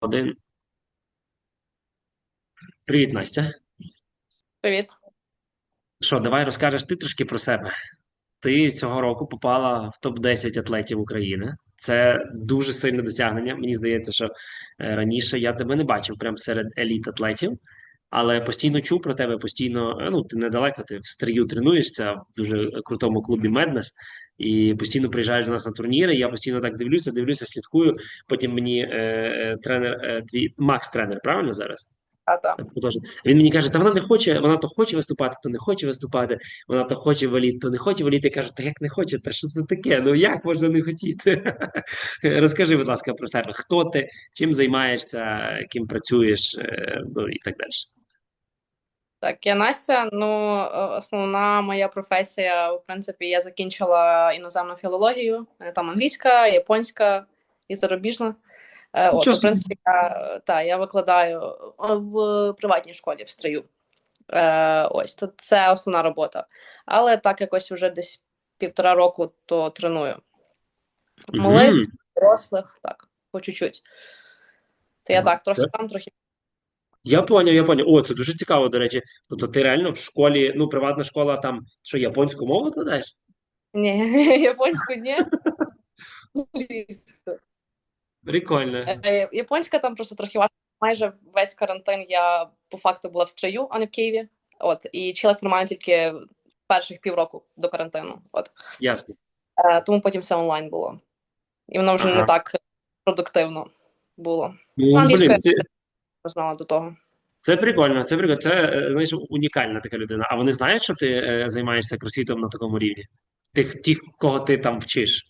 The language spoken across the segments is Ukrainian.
Один. Привіт, Настя. Привіт. Що, давай розкажеш ти трошки про себе. Ти цього року попала в топ-10 атлетів України. Це дуже сильне досягнення. Мені здається, що е, раніше я тебе не бачив прямо серед еліт атлетів, але постійно чув про тебе, постійно, е, ну, ти недалеко, ти в стрію тренуєшся в дуже крутому клубі Меднес. І постійно приїжджаєш до нас на турніри. Я постійно так дивлюся, дивлюся, слідкую. Потім мені е, е, тренер, е, твій Макс тренер, правильно зараз? А, та. Він мені каже, та вона не хоче, вона то хоче виступати, то не хоче виступати, вона то хоче валіти, то не хоче валіти. Я кажу, та як не хоче, та що це таке? Ну як можна не хотіти? Розкажи, будь ласка, про себе. Хто ти, чим займаєшся, ким працюєш, е, ну і так далі. Так, я Настя. Ну, е, основна моя професія, в принципі, я закінчила іноземну філологію. Там англійська, японська і зарубіжна. Е, От, в принципі, я, та, я викладаю е, в приватній школі в строю. Е, ось, то це основна робота. Але так якось вже десь півтора року то треную. Малих, дорослих, так, по чуть-чуть. То я так, трохи там, трохи Я поняв, я поняв. О, це дуже цікаво, до речі. Тобто ти реально в школі, ну, приватна школа, там що, японську мову викладаєш? Ні, японську ні. Прикольно. Е, Японська там просто трохи важко. Майже весь карантин я по факту була в строю, а не в Києві. От, і вчилась нормально тільки перших півроку до карантину. От. Ясно. Е, тому потім все онлайн було. І воно вже Ага. не так продуктивно було. Ну, блін, Я знала до того. Це прикольно, це прикольно. Це е, знаєш, унікальна така людина. А вони знають, що ти е, займаєшся кросфітом на такому рівні? Тих, тих, кого ти там вчиш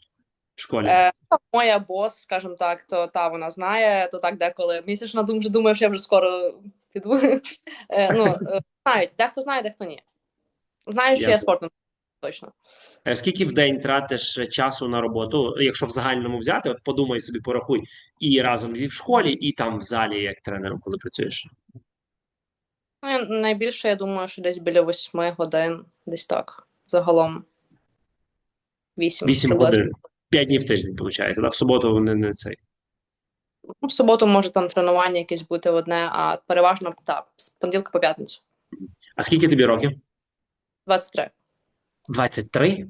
в школі. Е, та моя бос, скажімо так, то та вона знає, то так деколи місячна дум вже думаю, що я вже скоро піду. Е, ну, е, знають, дехто знає, дехто ні. Знаю, що Я- я спортом точно. Е, Скільки в день тратиш е, часу на роботу, якщо в загальному взяти, от подумай собі, порахуй, і разом зі в школі, і там в залі, як тренером, коли працюєш. Ну, найбільше, я думаю, що десь біля восьми годин, десь так, загалом. Вісім. Вісім годин, п'ять днів в тиждень, виходить. Да? В суботу вони не цей. Ну, В суботу може там тренування якесь бути одне, а переважно так, з понеділка по п'ятницю. А скільки тобі років? 23. 23?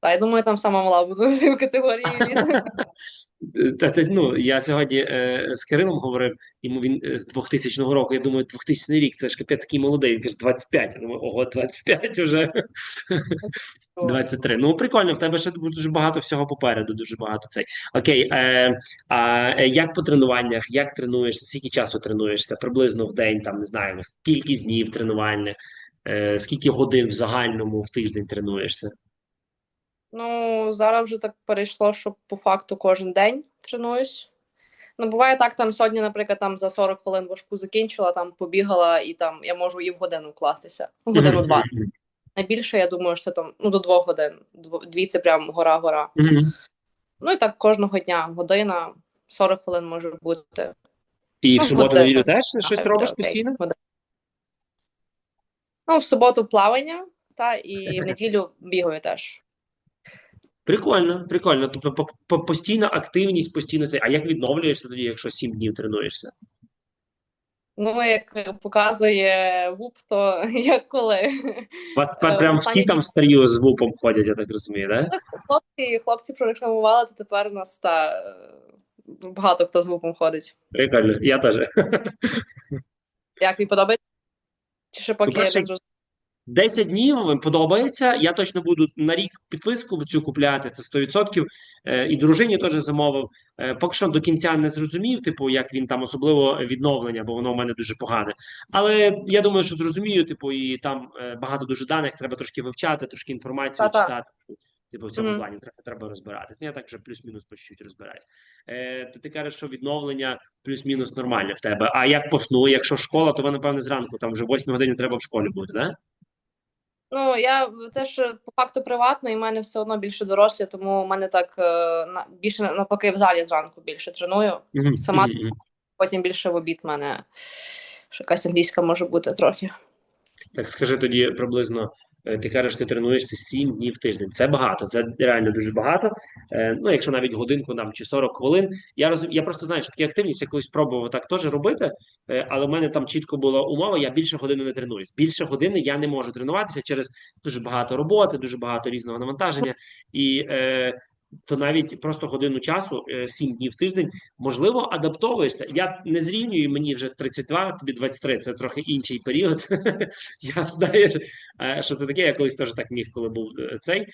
Та я думаю, там сама мала буду в категорії. Та, та, ну, я сьогодні е, з Кирилом говорив, йому він е, з 2000 року, я думаю, 2000 рік, це ж капець який молодий. Він каже, 25. Я думаю, ого, 25 вже. 23. Ну, прикольно, в тебе ще дуже багато всього попереду, дуже багато цей. Окей, е, а е, як по тренуваннях, як тренуєшся, скільки часу тренуєшся? Приблизно в день, там, не знаю, кількість днів тренувальних, е, скільки годин в загальному в тиждень тренуєшся? Ну, зараз вже так перейшло, що по факту кожен день тренуюсь. Ну, буває так, там сьогодні, наприклад, там за 40 хвилин важку закінчила, там побігала, і там я можу і в годину вкластися. Ну, годину два. Найбільше, я думаю, що це там ну, до двох годин. Дві це прям гора-гора. Ну і так кожного дня година, 40 хвилин може бути. І в Ну, суботу година. неділю теж щось робиш постійно? Ну, в суботу плавання, та, і в неділю бігаю теж. Прикольно, прикольно. Тобто по- по- постійна активність, постійно це. А як відновлюєшся тоді, якщо 7 днів тренуєшся? Ну, як показує ВУП, то як коли. У вас тепер Е, прям всі там в старію з вупом ходять, я так розумію, да? Хлопці, хлопці прорекламували, то тепер у нас та е, багато хто з ВУПом ходить. Прикольно, я теж. Як тобі подобається? Чи ще поки я не зрозумів? 10 днів вам подобається. Я точно буду на рік підписку цю купляти, це 100%. Е, і дружині теж замовив. Е, поки що до кінця не зрозумів, типу, як він там особливо відновлення, бо воно в мене дуже погане. Але я думаю, що зрозумію, типу, і там е, багато дуже даних, треба трошки вивчати, трошки інформацію Та-та. читати. Типу, в цьому Мгм. плані треба, треба розбиратись. Ну, я так вже плюс-мінус по чуть-чуть розбираюсь. Е, то ти кажеш, що відновлення плюс-мінус нормальне в тебе. А як по сну? Якщо школа, то ви, напевне, зранку, там вже в 8 годині треба в школі бути, да? Ну, я це ж по факту приватно, і в мене все одно більше дорослі, тому в мене так е, більше навпаки в залі зранку більше треную. Мгм, Сама мгм, мгм. потім більше в обід в мене що якась англійська може бути трохи. Так скажи тоді приблизно, Е, Ти кажеш, ти тренуєшся 7 днів в тиждень. Це багато, це реально дуже багато. Е, Ну, якщо навіть годинку нам чи 40 хвилин. Я роз... я просто знаю, що такі активність я колись пробував так теж робити, е, але в мене там чітко була умова, я більше години не тренуюсь. Більше години я не можу тренуватися через дуже багато роботи, дуже багато різного навантаження. І е, то навіть просто годину часу, е, 7 днів в тиждень, можливо, адаптовуєшся. Я не зрівнюю мені вже 32, тобі 23, це трохи інший період. Я знаю, е, що це таке. Я колись теж так міг, коли був е, цей.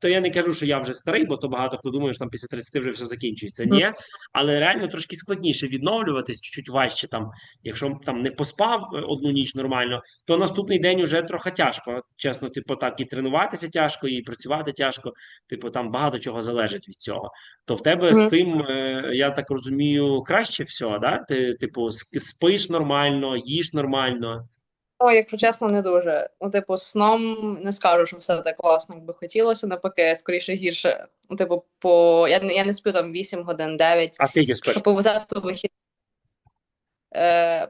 То я не кажу, що я вже старий, бо то багато хто думає, що там після 30 вже все закінчується. Ні, але реально трошки складніше відновлюватись, чуть важче там. Якщо там не поспав одну ніч нормально, то наступний день вже трохи тяжко. Чесно, типу, так і тренуватися тяжко, і працювати тяжко. Типу, там багато чого залежить від цього. То в тебе Мгм. з цим, е, я так розумію, краще всього, да? Ти, типу, спиш нормально, їш нормально. Ну, якщо чесно, не дуже. Ну, типу, сном не скажу, що все так класно, як би хотілося, навпаки, скоріше гірше. Ну, типу, по я, не- я не сплю там 8 годин, 9. А скільки спиш? Що повезе, вихід. Е,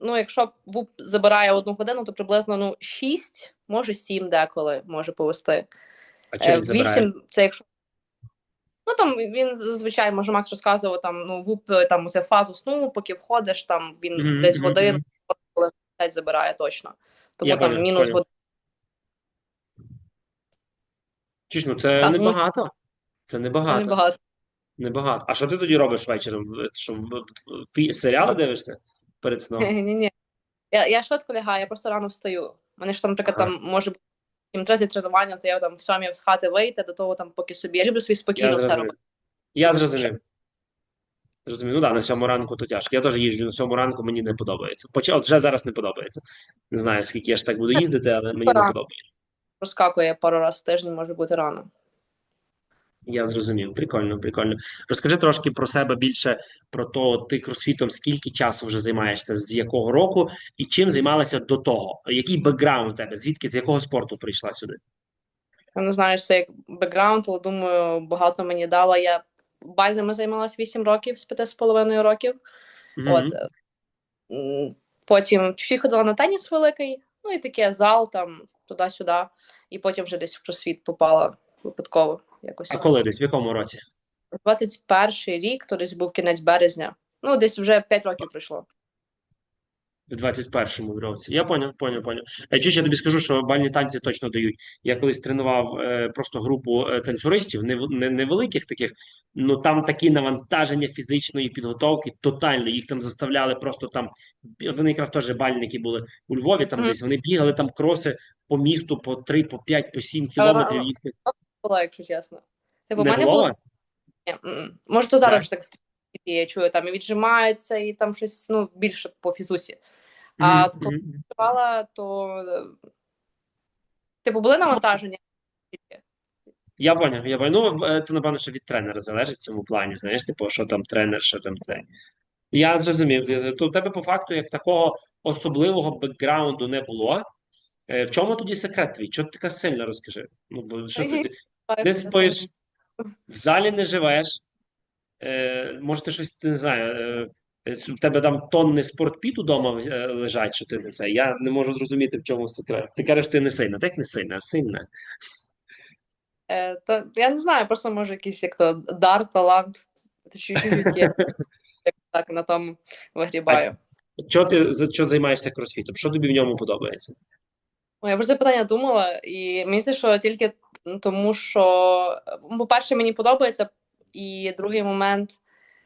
ну, якщо ВУП забирає одну годину, то приблизно ну, 6, може 7 деколи може повести. А чи Е, 8 це якщо. Ну там він зазвичай може Макс розказував там, ну, ВУП там оце фазу сну, поки входиш, там він Мгм, десь мгм, годину, коли забирає точно. Тому Я там понял, мінус понял. година. Чи ж, ну це Та, тому- небагато. Це небагато. Небагато. Небагато. А що ти тоді робиш вечором? Що фі- серіали дивишся перед сном? Ні, ні. Я, я швидко лягаю, я просто рано встаю. Мене ж там, наприклад, Ага. там може бути треба тренування, то я там в сьомій з хати вийти, до того там поки собі. Я люблю собі Я спокійно все зрозумів. робити. Я зрозумів. Зрозумів. Ну так, на сьому ранку то тяжко. Я теж їжджу на сьому ранку, мені не подобається. Почав от вже зараз не подобається. Не знаю, скільки я ж так буду їздити, але мені не подобається. Розкакує пару разів в тиждень, може бути рано. Я зрозумів. Прикольно, прикольно. Розкажи трошки про себе більше про то, ти кросфітом скільки часу вже займаєшся, з якого року і чим займалася до того? Який бекграунд у тебе? Звідки з якого спорту прийшла сюди? Я не знаю, що це як бекграунд, але думаю, багато мені дало. Я бальними займалася 8 років з 5,5 років. Мгм. От. Потім чуть ходила на теніс великий, ну і таке зал там туди-сюди. І потім вже десь в кросфіт попала випадково якось. А коли десь в якому році? 21 рік, то десь був кінець березня. Ну, десь вже 5 років пройшло. В 21-му році. Я поняв, поняв, поняв. А чи я тобі скажу, що бальні танці точно дають. Я колись тренував е, просто групу е, танцюристів, не, не, невеликих таких, ну там такі навантаження фізичної підготовки, тотально. Їх там заставляли просто там. Вони якраз теж бальники були у Львові, там Мгм. десь вони бігали там кроси по місту по 3, по 5, по 7 кілометрів. Їх не Було, якщо чесно. Типу, в не мене було було? Ні, м-м. може, то зараз Так. вже так стає, я чую, там і віджимаються, і там щось ну, більше по фізусі. А Мгм, коли мгм. працювала, то е, типу були навантаження. Я поняв, я поняв. Ну, е, то, напевно, що від тренера залежить в цьому плані. Знаєш, типу, що там тренер, що там це. Я зрозумів. Я- То в тебе по факту як такого особливого бекграунду не було. Е, В чому тоді секрет твій? Чого ти така сильна, розкажи? Ну, бо що ти не спиш, в залі не живеш. Е, може, ти щось не знаю. е, В тебе там тонни спортпіту вдома е, лежать, що ти не це. Я не можу зрозуміти, в чому секрет. Ти кажеш, ти не сильна. Так не сильна, а сильна. Е, то, я не знаю, просто може якийсь як то дар, талант. Чуть-чуть. Як так на тому вигрібаю. Чого ти за що займаєшся кросфітом? Що тобі в ньому подобається? Я про це питання думала, і мені здається, що тільки тому, що, по-перше, мені подобається, і другий момент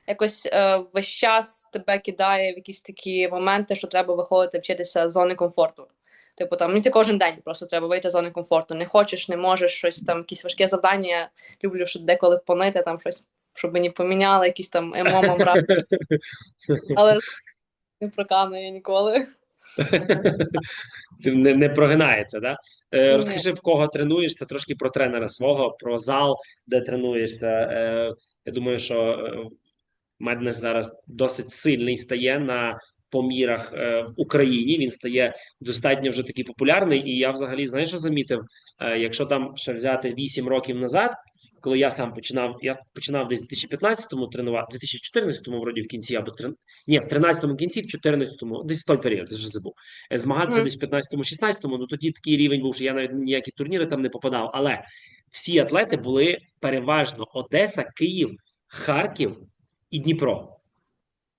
якось е, весь час тебе кидає в якісь такі моменти, що треба виходити вчитися з зони комфорту. Типу, там мені це кожен день просто треба вийти з зони комфорту. Не хочеш, не можеш щось там, якісь важке завдання. Я люблю що деколи понити, там щось, щоб мені поміняли, якісь там емома брати, але не проканує ніколи. Не, не прогинається, да? Е, розкажи, в кого тренуєшся, трошки про тренера свого, про зал, де тренуєшся. Е, я думаю, що е, Меднес зараз досить сильний стає на помірах е, в Україні. Він стає достатньо вже такий популярний. І я взагалі знаєш, що замітив? Е, якщо там ще взяти 8 років назад. Коли я сам починав, я починав десь в 2015-му тренувати, 2014-му, вроді в кінці, або три- ні, в 13-му кінці, в 14-му, десь той період, вже забув. Е, Змагатися Мгм. десь в 15-му, 16-му, ну тоді такий рівень був, що я навіть ніякі турніри там не попадав. Але всі атлети були переважно Одеса, Київ, Харків і Дніпро.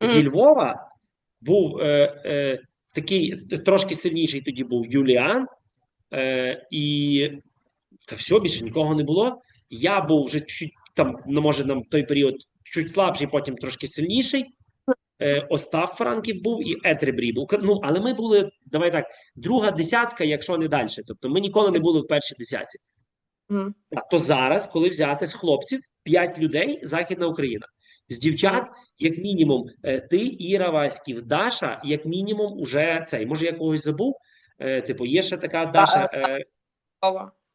Зі Львова був е, е, такий трошки сильніший тоді був Юліан, е, і та все, більше нікого не було. Я був вже чуть там, ну, може, на той період чуть слабший, потім трошки сильніший. Е, Остап Франків був і Етребрі був. Ну, але ми були, давай так, друга десятка, якщо не далі. Тобто ми ніколи не були в першій десятці. Так, то зараз, коли взяти з хлопців 5 людей, Західна Україна. З дівчат, як мінімум, е, ти, Іра Васьків, Даша, як мінімум, уже цей. Може, я когось забув. Е, Типу, є ще така Даша.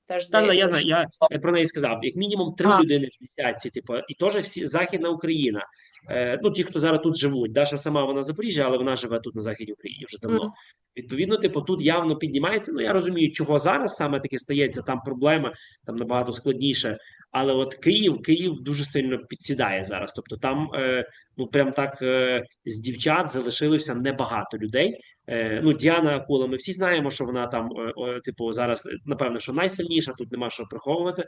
Теж Та, ну, здається, я знаю, я про неї сказав. Як мінімум три А. людини в десятці, типу, і теж всі Західна Україна. Е, ну, ті, хто зараз тут живуть. Даша сама вона Запоріжжя, але вона живе тут на Західній Україні вже давно. Mm. Відповідно, типу, тут явно піднімається. Ну я розумію, чого зараз саме таке стається. Там проблема, там набагато складніше. Але от Київ, Київ дуже сильно підсідає зараз. Тобто, там е, ну прям так е, з дівчат залишилося небагато людей. Е, ну, Діана Акула, ми всі знаємо, що вона там, е, типу, зараз е, напевно, що найсильніша, тут нема що приховувати.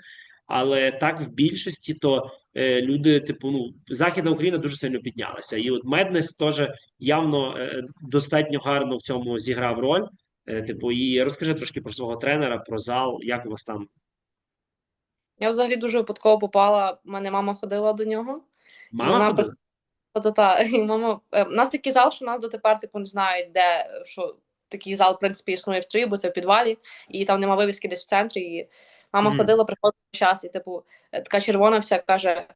Але так в більшості то е, люди, типу, ну Західна Україна дуже сильно піднялася. І от Меднес теж явно е, достатньо гарно в цьому зіграв роль. Е, типу, і розкажи трошки про свого тренера, про зал, як у вас там. Я взагалі дуже випадково попала. У мене мама ходила до нього. Мама вона ходила? Та-та-та. І мама, е, у нас такий зал, що нас дотепер типу не знають, де що такий зал, в принципі, існує в Стрії, бо це в підвалі, і там нема вивіски десь в центрі. І мама Мгм. ходила, приходила час, і типу, е, така червона вся каже: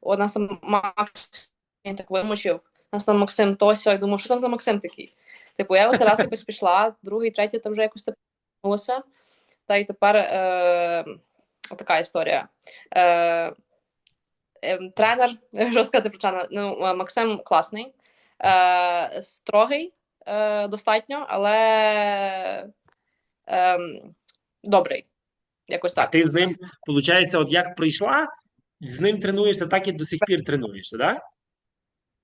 о, нас там Макс він так вимучив, нас там Максим то сьо. Я думаю, що там за Максим такий? Типу, я оце раз якось пішла, другий, третій там вже якось тепнулося. Та й тепер е, така історія. Е, ем, тренер, що сказати про тренера, ну, е, Максим класний, е, строгий е, достатньо, але е, добрий. Якось А ти з ним, виходить, от як прийшла, з ним тренуєшся, так і до сих пір тренуєшся, так? Да?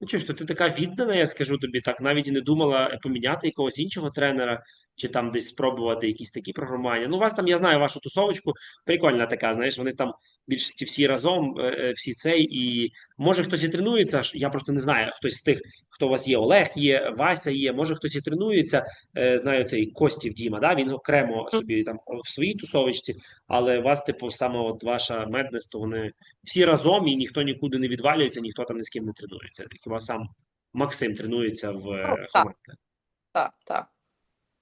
Ну, чого ж, то ти така віддана, я скажу тобі, так навіть і не думала поміняти якогось іншого тренера, чи там десь спробувати якісь такі програмування. Ну, у вас там, я знаю вашу тусовочку, прикольна така, знаєш, вони там більшості всі разом, е, е, всі цей, і може хтось і тренується, я просто не знаю, хтось з тих, хто у вас є, Олег є, Вася є, може хтось і тренується, е, знаю цей Костів Діма, да? він окремо собі там в своїй тусовочці, але у вас, типу, саме от ваша меднес, то вони всі разом і ніхто нікуди не відвалюється, ніхто там ні з ким не тренується. Хіба сам Максим тренується в. Хомака. Так, так.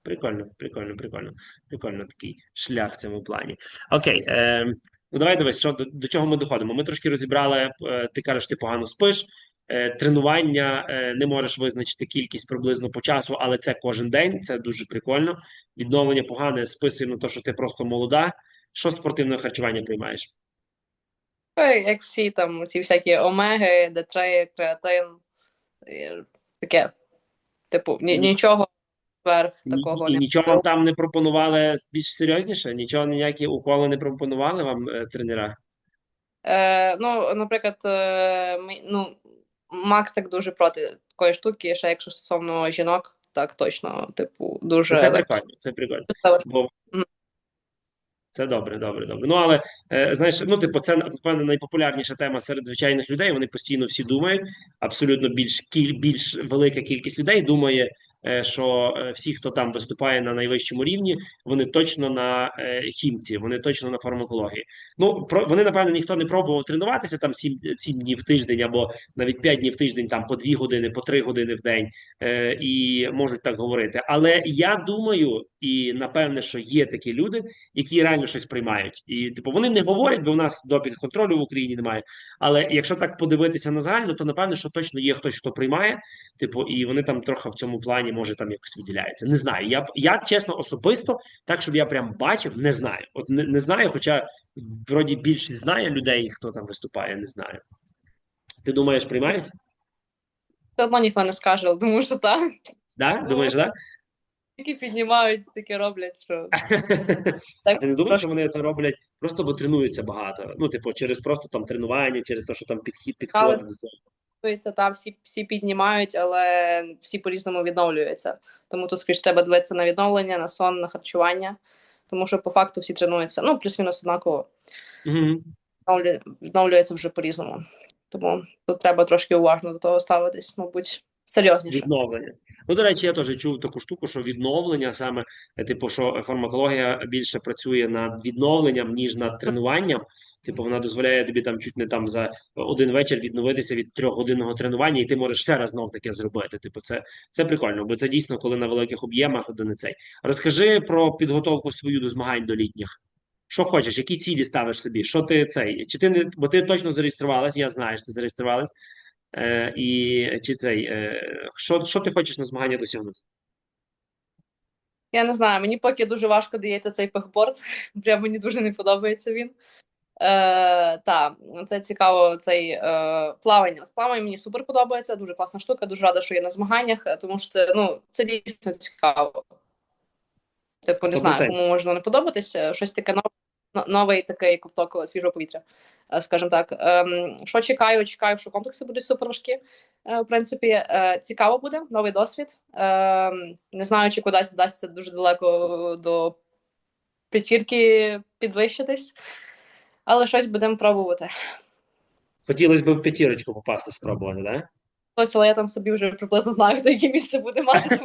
Прикольно, прикольно, прикольно. Прикольно такий шлях в цьому плані. Окей, е, ну давай дивись, що до, до чого ми доходимо. Ми трошки розібрали, е, ти кажеш, ти погано спиш. Е, тренування е, не можеш визначити кількість приблизно по часу, але це кожен день, це дуже прикольно. Відновлення погане списує на те, що ти просто молода. Що спортивне харчування приймаєш? Як всі там ці всякі омеги, Д3, креатин, таке. Типу, ні, Ні. нічого верх такого і не нічого вам там не пропонували більш серйозніше? Нічого ніякі уколи не пропонували вам е, тренера? Е, ну, наприклад, е, ми, ну, Макс так дуже проти такої штуки, ще якщо стосовно жінок, так точно, типу, дуже Це прикольно, це прикольно. це Бо це добре, добре, добре. Ну але е, знаєш, ну типу, це напевно найпопулярніша тема серед звичайних людей. Вони постійно всі думають. Абсолютно більш кіль, більш велика кількість людей думає, що е, всі, хто там виступає на найвищому рівні, вони точно на е, хімці, вони точно на фармакології. Ну про вони напевно ніхто не пробував тренуватися там 7, 7 днів в тиждень або навіть 5 днів в тиждень, там по 2 години, по 3 години в день, е, і можуть так говорити. Але я думаю, і напевне, що є такі люди, які реально щось приймають. І типу вони не говорять, бо в нас допінг контролю в Україні немає. Але якщо так подивитися на загально, то напевне, що точно є хтось, хто приймає, типу, і вони там трохи в цьому плані може там якось виділяються. Не знаю. Я я чесно особисто, так щоб я прям бачив, не знаю. От не, не знаю, хоча вроді більшість знає людей, хто там виступає, не знаю. Ти думаєш, приймають? все одно ніхто не скаже, але думаю, що так. Да? Думаєш, да? Тільки піднімають, таке роблять, що так ти не думаєш, що вони це роблять просто бо тренуються багато? Ну, типу, через просто там тренування, через те, що там підхід підходить до цього. Відновлюється, та всі, всі піднімають, але всі по-різному відновлюються. Тому тут скоріш треба дивитися на відновлення, на сон, на харчування, тому що по факту всі тренуються. Ну, плюс-мінус однаково Мгм. відновлю- відновлюються вже по-різному. Тому тут треба трошки уважно до того ставитись, мабуть, серйозніше. Відновлення. Ну, до речі, я теж чув таку штуку, що відновлення саме, е, типу, що фармакологія більше працює над відновленням, ніж над тренуванням. Типу, вона дозволяє тобі там чуть не там за один вечір відновитися від трьохгодинного тренування, і ти можеш ще раз знов таке зробити. Типу, це, це прикольно, бо це дійсно, коли на великих об'ємах один і цей. Розкажи про підготовку свою до змагань до літніх. Що хочеш, які цілі ставиш собі? Що ти цей? Чи ти не бо ти точно зареєструвалась? Я знаю, що ти зареєструвалась. Е, і чи цей, е, що, що ти хочеш на змагання досягнути? Я не знаю, мені поки дуже важко дається цей пехборд, прям мені дуже не подобається він. Е, та, це цікаво, цей е, плавання. З плаванням мені супер подобається, дуже класна штука, дуже рада, що є на змаганнях, е, тому що це, ну, це дійсно цікаво. Типу, не знаю, 100%. кому можна не подобатися, щось таке нове, новий такий ковток свіжого повітря, е, скажімо так. Ем, що чекаю? Чекаю, що комплекси будуть супер важкі. Е, в принципі, е, цікаво буде, новий досвід. Ем, не знаю, чи кудись вдасться дуже далеко до п'ятірки підвищитись, але щось будемо пробувати. Хотілося б в п'ятірочку попасти, спробувати, да? Ось, але я там собі вже приблизно знаю, хто яке місце буде мати.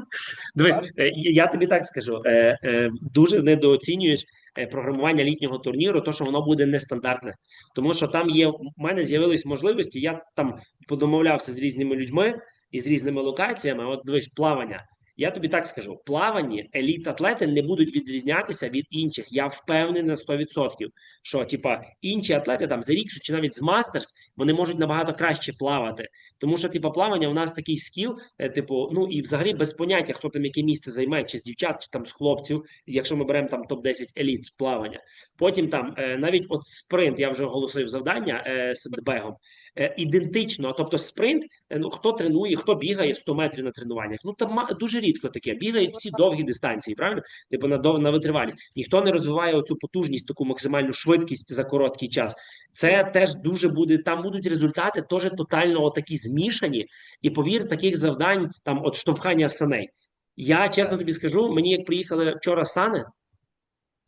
Дивись, е, я тобі так скажу: е, е, дуже недооцінюєш програмування літнього турніру, то що воно буде нестандартне. Тому що там є в мене з'явились можливості. Я там подомовлявся з різними людьми і з різними локаціями. От дивись, плавання. Я тобі так скажу: в плаванні еліт-атлети не будуть відрізнятися від інших. Я впевнений на 100%, що типа інші атлети там з Ріксу чи навіть з Мастерс вони можуть набагато краще плавати. Тому що, типу, плавання у нас такий скіл, е, типу, ну і взагалі без поняття, хто там яке місце займає, чи з дівчат, чи там з хлопців, якщо ми беремо там топ-10 еліт плавання. Потім там е, навіть от спринт, я вже оголосив завдання е, з дбегом. Е, Ідентично, тобто спринт, е, ну хто тренує, хто бігає 100 метрів на тренуваннях. Ну там дуже рідко таке. Бігають всі довгі дистанції, правильно? Типу на дов- на витривалість. Ніхто не розвиває оцю потужність, таку максимальну швидкість за короткий час. Це теж дуже буде. Там будуть результати теж тотально отакі змішані. І повір, таких завдань, там от штовхання саней. Я чесно тобі скажу, мені як приїхали вчора сани,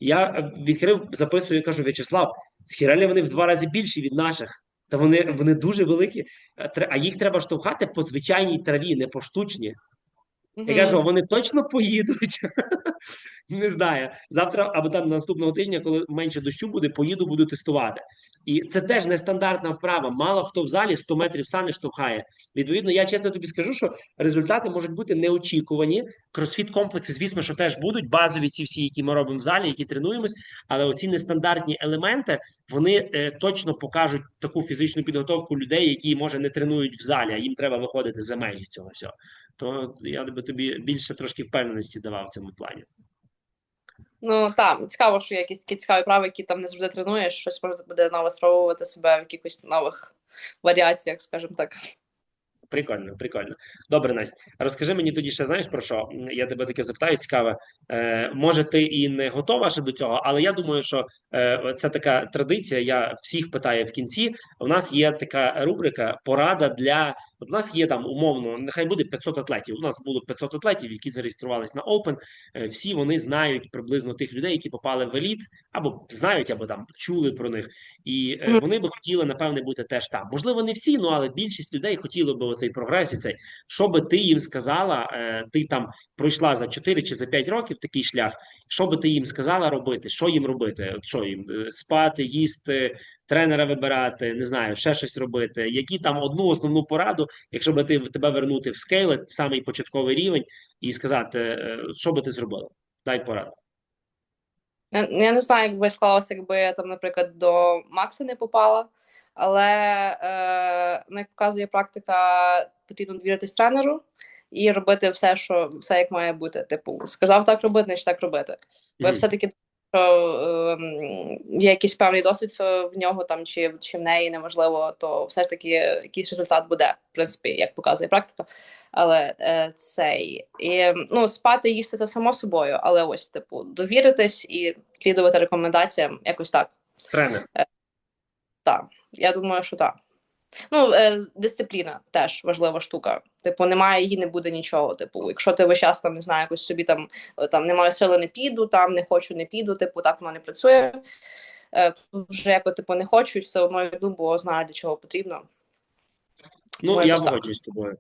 я е, відкрив, записую, кажу: В'ячеслав, схірелі вони в два рази більші від наших. Та вони, вони дуже великі, Е, а їх треба штовхати по звичайній траві, не по штучній. Я Мгм. кажу, вони точно поїдуть. Не знаю. Завтра або там наступного тижня, коли менше дощу буде, поїду, буду тестувати. І це теж нестандартна вправа. Мало хто в залі 100 метрів сани штовхає. Відповідно, я чесно тобі скажу, що результати можуть бути неочікувані. Кросфіт комплекси, звісно, що теж будуть базові ці всі, які ми робимо в залі, які тренуємось. Але оці нестандартні елементи вони е, точно покажуть таку фізичну підготовку людей, які може не тренують в залі, а їм треба виходити за межі цього всього. То я би тобі більше трошки впевненості давав в цьому плані. Ну так, цікаво, що є якісь такі цікаві прави, які там не завжди тренуєш, щось може буде нове спробувати себе в якихось нових варіаціях, скажімо так. Прикольно, прикольно. Добре, Настя. Розкажи мені тоді ще знаєш про що? Я тебе таке запитаю, цікаве. Е, може, ти і не готова ще до цього, але я думаю, що е, це така традиція. Я всіх питаю в кінці. У нас є така рубрика Порада для. От у нас є там умовно, нехай буде 500 атлетів. У нас було 500 атлетів, які зареєструвались на Open. Е, Всі вони знають приблизно тих людей, які попали в еліт, або знають, або там чули про них. І е, вони би хотіли, напевне, бути теж там. Можливо, не всі, ну але більшість людей хотіли би оцей прогрес і цей. Що би ти їм сказала, е, ти там пройшла за 4 чи за 5 років такий шлях. Що би ти їм сказала робити? Що їм робити? От що їм спати, їсти, тренера вибирати, не знаю, ще щось робити. Які там одну основну пораду, якщо би ти тебе вернути в скейлет, самий початковий рівень, і сказати, е, що би ти зробила? Дай пораду. Я, я не знаю, як би склалося, якби я там, наприклад, до Макса не попала, але е, ну, як показує практика, потрібно довіритись тренеру і робити все, що все як має бути. Типу, сказав так робити, значить так робити. Бо я Мгм. все-таки що ем, є якийсь певний досвід в, нього там чи, чи в неї неможливо, то все ж таки якийсь результат буде, в принципі, як показує практика. Але е, цей і ну спати їсти це само собою, але ось типу довіритись і слідувати рекомендаціям, якось так. Тренер. Так, я думаю, що так. Ну, е, дисципліна теж важлива штука. Типу, немає її, не буде нічого. Типу, якщо ти весь час там не знаю, якось собі там, е, там не маю сили, не піду, там не хочу, не піду, типу, так воно не працює. Е, вже як типу не хочу, все одно йду, бо знаю, для чого потрібно. Ну, Тому я погоджуюсь з тобою.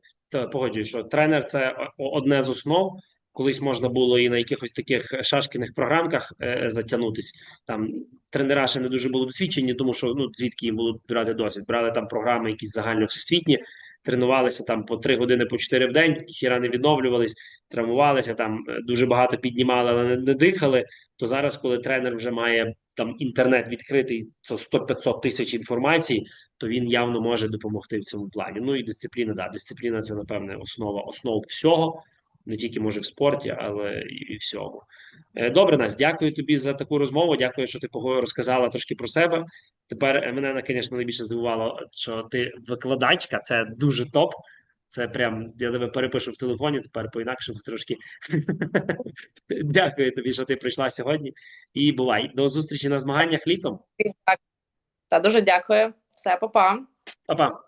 Погоджуюсь, що тренер це одне з основ. Колись можна було і на якихось таких шашкіних програмках е, затягнутись. Там тренера ще не дуже були досвідчені, тому що ну звідки їм було брати досвід. Брали там програми якісь загально всесвітні, тренувалися там по 3 години, по 4 в день, хіра не відновлювались, травмувалися, там е, дуже багато піднімали, але не, не дихали. То зараз, коли тренер вже має там інтернет відкритий, то 100-500 тисяч інформацій, то він явно може допомогти в цьому плані. Ну і дисципліна, да, дисципліна це напевне основа основ всього, не тільки може в спорті, але і, і всього. Е, Добре, Настя, дякую тобі за таку розмову. Дякую, що ти розказала трошки про себе. Тепер е, мене, звісно, найбільше здивувало, що ти викладачка, це дуже топ. Це прям я тебе перепишу в телефоні, тепер по-інакшому трошки. Дякую тобі, що ти прийшла сьогодні. І бувай. До зустрічі на змаганнях літом. Так, та дуже дякую. Все, па-па. Па-па.